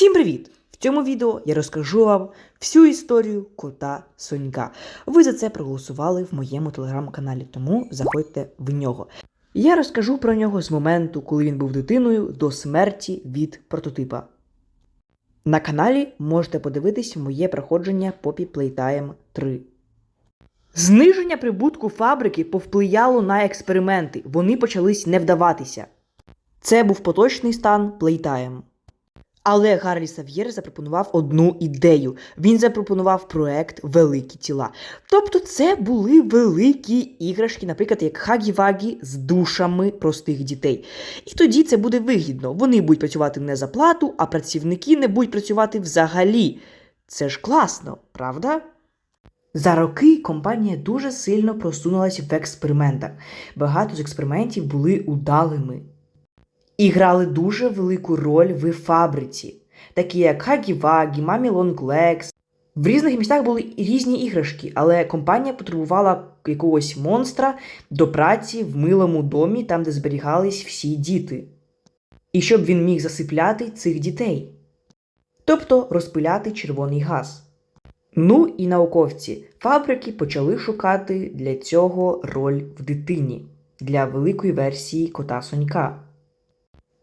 Всім привіт! В цьому відео я розкажу вам всю історію кота Сонька. Ви за це проголосували в моєму телеграм-каналі, тому заходьте в нього. Я розкажу про нього з моменту, коли він був дитиною, до смерті від прототипа. На каналі можете подивитись моє проходження Poppy Playtime 3. Зниження прибутку фабрики повпливало на експерименти, вони почались не вдаватися. Це був поточний стан Playtime. Але Гарлі Сав'єр запропонував одну ідею. Він запропонував проект Великі тіла. Тобто це були великі іграшки, наприклад, як Хагі-Вагі з душами простих дітей. І тоді це буде вигідно. Вони будуть працювати не за плату, а працівники не будуть працювати взагалі. Це ж класно, правда? За роки компанія дуже сильно просунулася в експериментах. Багато з експериментів були удалими і грали дуже велику роль в фабриці, такі як Хагі-Вагі, Мамі Лонг Лекс. В різних містах були різні іграшки, але компанія потребувала якогось монстра до праці в милому домі, там, де зберігались всі діти. І щоб він міг засипляти цих дітей. Тобто розпиляти червоний газ. Ну і науковці фабрики почали шукати для цього роль в дитині для великої версії кота Сонька.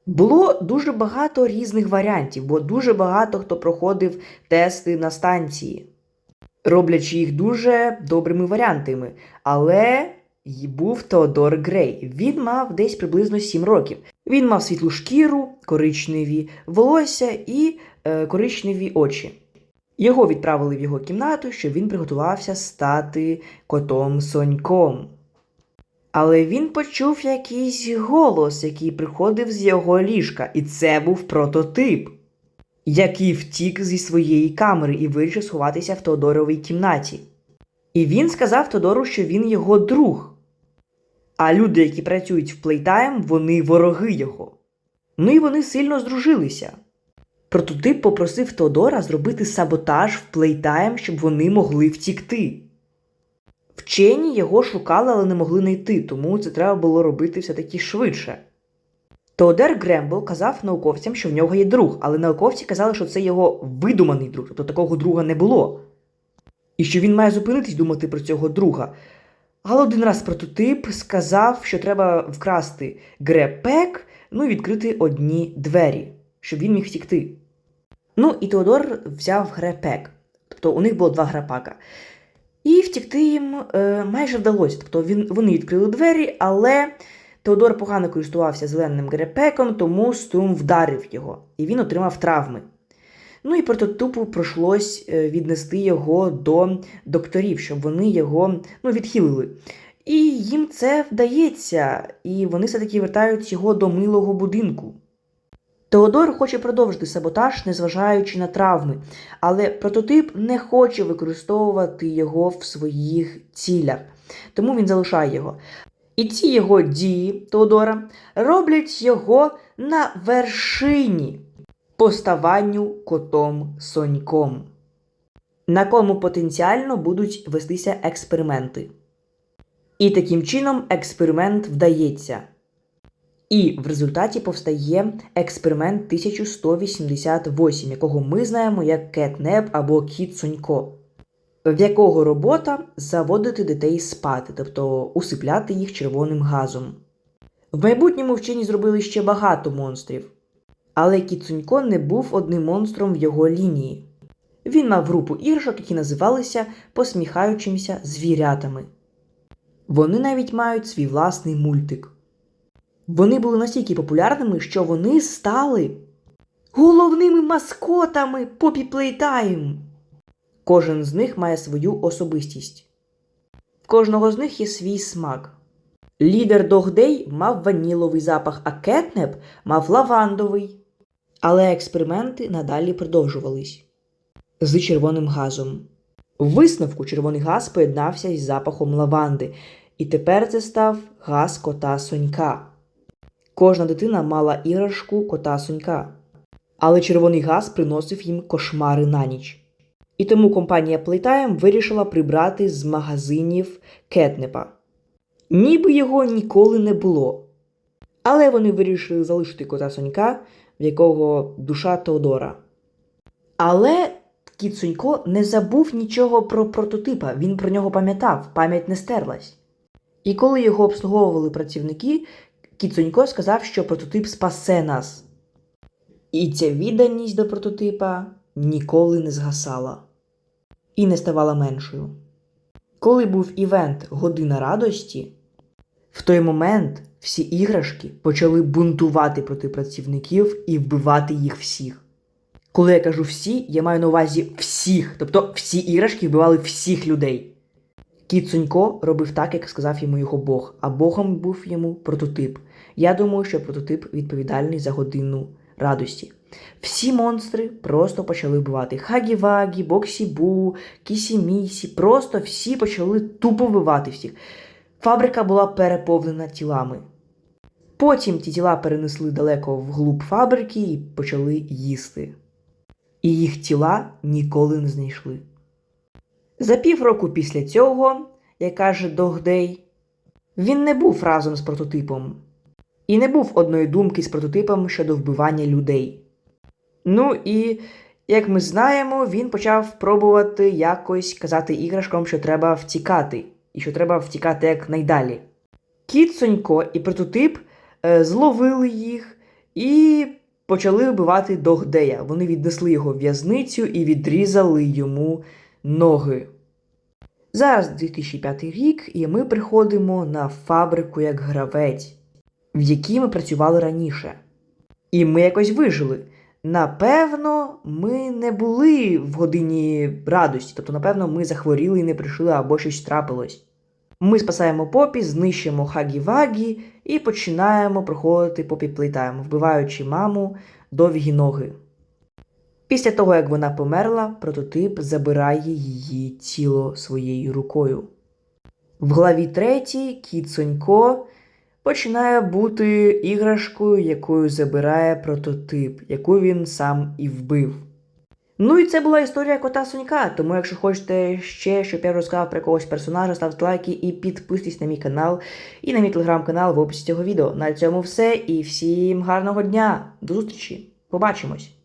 Було дуже багато різних варіантів, бо дуже багато хто проходив тести на станції, роблячи їх дуже добрими варіантами. Але був Теодор Грей. Він мав десь приблизно 7 років. Він мав світлу шкіру, коричневі волосся і е, коричневі очі. Його відправили в його кімнату, щоб він приготувався стати котом Соньком. Але він почув якийсь голос, який приходив з його ліжка, і це був прототип, який втік зі своєї камери і вирішив сховатися в Теодоровій кімнаті. І він сказав Тодору, що він його друг. А люди, які працюють в Playtime, вони вороги його. Ну і вони сильно здружилися. Прототип попросив Теодора зробити саботаж в Playtime, щоб вони могли втікти. Вчені його шукали, але не могли знайти, тому це треба було робити все-таки швидше. Теодер Грембл казав науковцям, що в нього є друг, але науковці казали, що це його видуманий друг, тобто такого друга не було. І що він має зупинитись думати про цього друга. Але один раз прототип сказав, що треба вкрасти грепек, ну і відкрити одні двері, щоб він міг втікти. Ну і Теодор взяв грепек. Тобто у них було два грапака. І втікти їм е, майже вдалося. Тобто він, вони відкрили двері, але Теодор погано користувався зеленим грепеком, тому струм вдарив його, і він отримав травми. Ну і прототипу пройшлось е, віднести його до докторів, щоб вони його ну, відхилили. І їм це вдається, і вони все-таки вертають його до милого будинку. Теодор хоче продовжити саботаж, незважаючи на травми, але прототип не хоче використовувати його в своїх цілях, тому він залишає його. І ці його дії Теодора роблять його на вершині поставанню котом Соньком, на кому потенціально будуть вестися експерименти. І таким чином експеримент вдається. І в результаті повстає експеримент 1188, якого ми знаємо як кетнеп або кіт Сонько, в якого робота заводити дітей спати, тобто усипляти їх червоним газом. В майбутньому вчені зробили ще багато монстрів, але кіт Сонько не був одним монстром в його лінії. Він мав групу іграшок, які називалися посміхаючимися звірятами. Вони навіть мають свій власний мультик. Вони були настільки популярними, що вони стали головними маскотами Poppy Playtime. Кожен з них має свою особистість. В кожного з них є свій смак. Лідер Догдей мав ваніловий запах, а кетнеп мав лавандовий. Але експерименти надалі продовжувались з червоним газом. В висновку червоний газ поєднався із запахом лаванди, і тепер це став газ кота Сонька. Кожна дитина мала іграшку кота Сонька, але червоний газ приносив їм кошмари на ніч. І тому компанія Playtime вирішила прибрати з магазинів кетнепа. Ніби його ніколи не було. Але вони вирішили залишити кота Сонька, в якого душа Теодора. Але кіт Сонько не забув нічого про прототипа, він про нього пам'ятав, пам'ять не стерлась. І коли його обслуговували працівники, кіт Сонько сказав, що прототип спасе нас. І ця відданість до прототипа ніколи не згасала і не ставала меншою. Коли був івент Година радості, в той момент всі іграшки почали бунтувати проти працівників і вбивати їх всіх. Коли я кажу всі, я маю на увазі всіх, тобто всі іграшки вбивали всіх людей. Кіт Сонько робив так, як сказав йому його Бог, а Богом був йому прототип. Я думаю, що прототип відповідальний за годину радості. Всі монстри просто почали вбивати. Хагі-Вагі, Боксі-Бу, Кісі-Місі, просто всі почали тупо вбивати всіх. Фабрика була переповнена тілами. Потім ті тіла перенесли далеко вглуб фабрики і почали їсти. І їх тіла ніколи не знайшли. За півроку після цього, як каже Догдей, він не був разом з прототипом і не був одної думки з прототипом щодо вбивання людей. Ну і, як ми знаємо, він почав пробувати якось казати іграшкам, що треба втікати, і що треба втікати якнайдалі. Кіт Сонько і прототип е, зловили їх і почали вбивати Догдея. Вони віднесли його в в'язницю і відрізали йому ноги. Зараз 2005 рік, і ми приходимо на фабрику як гравець, в якій ми працювали раніше. І ми якось вижили. Напевно, ми не були в годині радості, тобто, напевно, ми захворіли і не прийшли або щось трапилось. Ми спасаємо попі, знищуємо хагі-вагі і починаємо проходити попі плейтайм, вбиваючи маму довгі ноги. Після того, як вона померла, прототип забирає її тіло своєю рукою. В главі 3 кіт Сонько починає бути іграшкою, якою забирає прототип, яку він сам і вбив. Ну і це була історія кота Сонька. Тому, якщо хочете ще, щоб я розказав про якогось персонажа, ставте лайки і підписуйтесь на мій канал і на мій телеграм-канал в описі цього відео. На цьому все і всім гарного дня. До зустрічі! Побачимось!